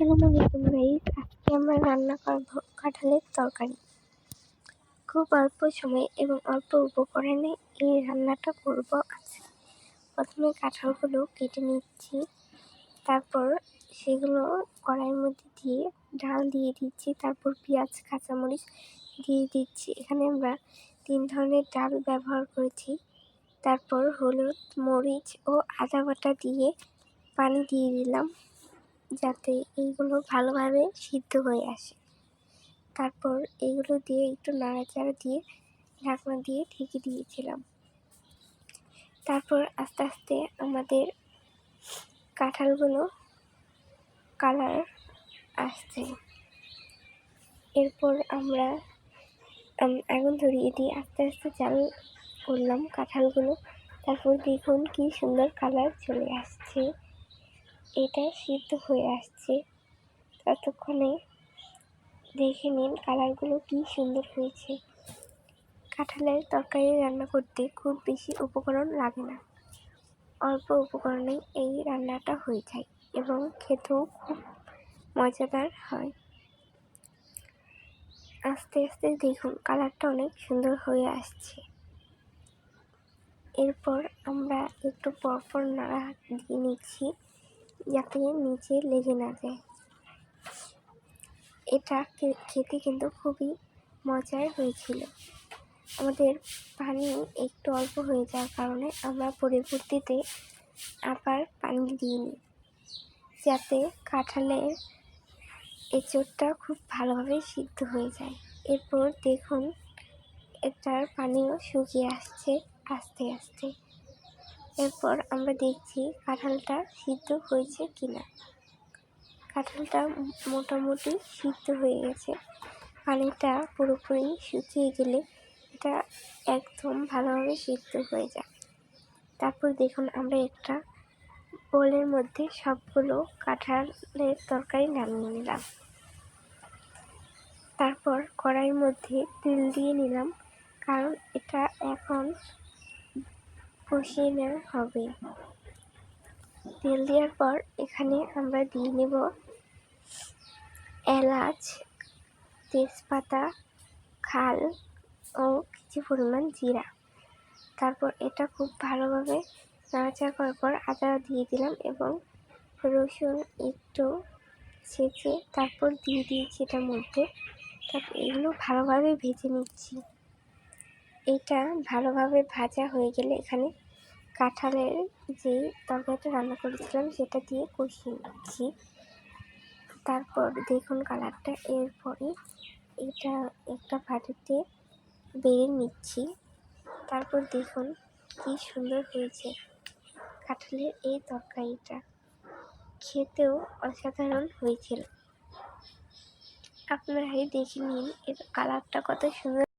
আসসালামু আলাইকুম গাইস আজকে আমরা রান্না করব কাঁঠালের তরকারি। খুব অল্প সময় এবং অল্প উপকরণে এই রান্নাটা করব আজকে প্রথমে কাঁঠালগুলো কেটে নিচ্ছি, তারপর সেগুলো কড়াইয়ের মধ্যে দিয়ে ডাল দিয়ে দিচ্ছি, তারপর পেঁয়াজ, কাঁচামরিচ দিয়ে দিচ্ছি। এখানে আমরা তিন ধরনের ডাল ব্যবহার করেছি। তারপর হলুদ, মরিচ ও আদা বাটা দিয়ে পানি দিয়ে দিলাম। যাতে এইগুলো ভালোভাবে সিদ্ধ হয়ে আসে। তারপর এইগুলো দিয়ে একটু নাড়াচাড়া দিয়ে ঢাকনা দিয়ে ঢেকে দিয়েছিলাম। তারপর আস্তে আস্তে আমাদের কাঁঠালগুলো কালার আসছে। এরপর আমরা আগুন ধরিয়ে দিয়ে আস্তে আস্তে চাল করলাম কাঁঠালগুলো। তারপর দেখুন কি সুন্দর কালার চলে আসছে। এটা সিদ্ধ হয়ে আসছে। ততক্ষণে দেখে নিন কালারগুলো কি সুন্দর হয়েছে। কাঁঠালের তরকারি রান্না করতে খুব বেশি উপকরণ লাগে না। অল্প উপকরণে এই রান্নাটা হয়ে যায় এবং খেতেও খুব মজাদার হয়। আস্তে আস্তে দেখুন কালারটা অনেক সুন্দর হয়ে আসছে। এরপর আমরা একটু পরপর নাড়া দিয়ে নিচ্ছি। যাতে নিচে লেগে না যায়। এটা খেতে কিন্তু খুবই মজার হয়েছিল। আমাদের পানি একটু অল্প হয়ে যাওয়ার কারণে আমরা পরবর্তীতে আবার পানি দিইনি যাতে কাঁঠালের এঁচড়টা খুব ভালোভাবে সিদ্ধ হয়ে যায়। এরপর দেখুন, এটার পানিও শুকিয়ে আসছে আস্তে আস্তে। এরপর আমরা দেখছি কাঁঠালটা সিদ্ধ হয়েছে কিনা। কাঁঠালটা মোটামুটি সিদ্ধ হয়ে গেছে। পানিটা পুরোপুরি শুকিয়ে গেলে এটা একদম ভালোভাবে সিদ্ধ হয়ে যায়। তারপর দেখুন আমরা একটা বোলের মধ্যে সবগুলো কাঁঠালের তরকারি নামিয়ে নিলাম। তারপর কড়াইয়ের মধ্যে তেল দিয়ে নিলাম, কারণ এটা এখন কষিয়ে নেওয়া হবে। তেল দেওয়ার পর এখানে আমরা দিয়ে নেব এলাচ, তেজপাতা, খাল ও কিছু পরিমাণ জিরা। তারপর এটা খুব ভালোভাবে নাড়াচাড়া করার পর আদা দিয়ে দিলাম এবং রসুন একটু ছেঁচে তারপর দিয়ে দিয়েছি এটার মধ্যে। তারপর এগুলো ভালোভাবে ভেজে নিচ্ছি। এটা ভালোভাবে ভাজা হয়ে গেলে এখানে কাঁঠালের যে তরকারিটা রান্না করেছিলাম, সেটা দিয়ে কষিয়ে নিচ্ছি। তারপর দেখুন কালারটা, এরপরে এটা একটা ভাটিতে বেড়ে নিচ্ছি। তারপর দেখুন কি সুন্দর হয়েছে কাঁঠালের এই তরকারিটা। খেতেও অসাধারণ হয়েছিল। আপনারাই দেখে নিন এর কালারটা কত সুন্দর।